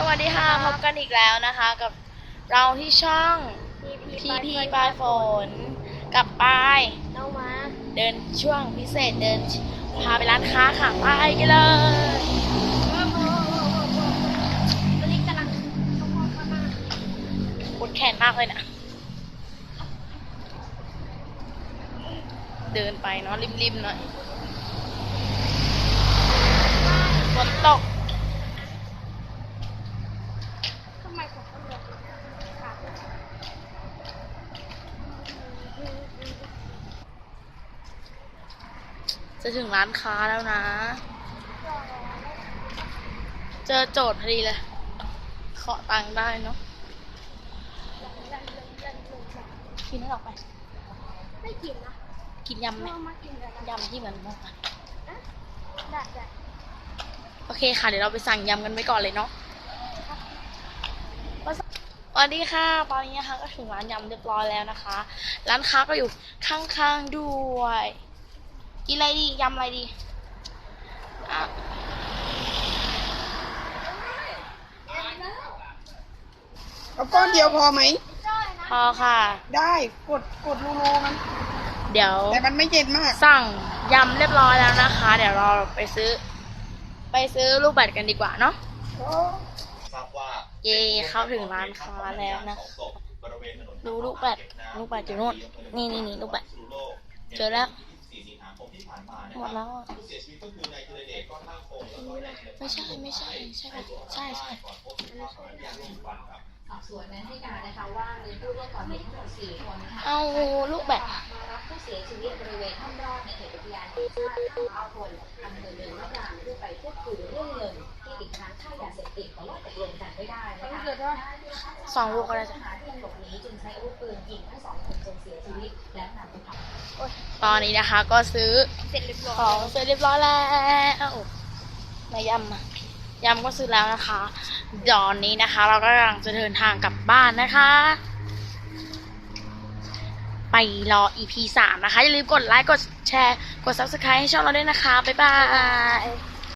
สวัสดีค่ะ พบกันอีกแล้วนะคะ กับเราที่ช่อง PP ปลายฝน กับปายน้องมาเดินช่วงพิเศษเดินพาไปร้านค้าค่ะไปกันเลยตอนนี้กำลังเข้าห้องข้างหน้าปวดแขนมากเลยนะ เดินไปเนาะริมๆหน่อยฝนตก ทำไมผมต้องเดินค่ะ จะถึงร้านค้าแล้วนะ เจอโจทย์พอดีเลยขอตังค์ได้เนาะกินให้ออกไป ไม่กินนะ กินยำไหมเรามากินกันนะยำที่เหมือนเมื่อวานได้ได้โอเคค่ะ เดี๋ยวเราไปสั่งยำกันไปก่อนเลยเนาะส วัสดีค่ะ ตอนนี้นะคะก็ถึงร้านยำเรียบร้อยแล้วนะคะ ร้านค้าก็อยู่ข้างๆด้วยกินอะไรดียำอะไรดีอะเอาก้อนเดียวพอไหม พอค่ะ ได้กดกดรูโรมัน เดี๋ยว แต่มันไม่เย็นมาก สั่งยำเรียบร้อยแล้วนะคะ เดี๋ยวเราไปซื้อ ไปซื้อลูกบัตรกันดีกว่าเนาะ ทราบว่าเย่เข้าถึงร้านค้าแล้วนะบริเวณถนนดูลูกบัตรลูกบัตรอยู่นู่นนี่นี่นี่ลูกบัตรเจอแล้ว4สิงหาคมที่ผ่านมานะหมคดรับแล้วอะผู้เสียชีวิตก็คือนายธีรเดชก้อนห้าคงแล้วก็นายธีรไม่ใช่ไม่ใช่ใช่ไหมใช่ใช่ก่อนพบสภาพของยาลมควันครับสอบสวนนั้นให้การนะคะว่ามีผู้ร่วมก่อเหตุทั้งหมด4คนค่ะเอาลูกบัตรมารับผู้เสียชีวิตบริเวณห้องรอดในเขตอุทยานแห่งชาติเขาเอาคนอำเภอเมืองมะปรางเพื่อไปพูดคุยเรื่องเงินที่ติดค้างค่ายาเสพติดแต่ว่า ตกลงกันไม่ได้นะคะสองลูกก็ได้จ้ะหาที่ยังหลบหนีจึงใช้อาวุธปืนยิงทั้งสองคนจนเสียชีวิตและนำไปเผาตอนนี้นะคะก็ซื้อเสร็จเรียบร้ขออยงเสร็จเรียบร้อยแล้วมายำอะยำก็ซื้อแล้วนะคะตอนนี้นะคะ เราก็กำลังจะเดินทางกลับบ้านนะคะ ไปรอ EP สามนะคะ อย่าลืมกดไลค์ กดแชร์ กด subscribe ให้ช่องเราด้วยนะคะ บ๊ายบาย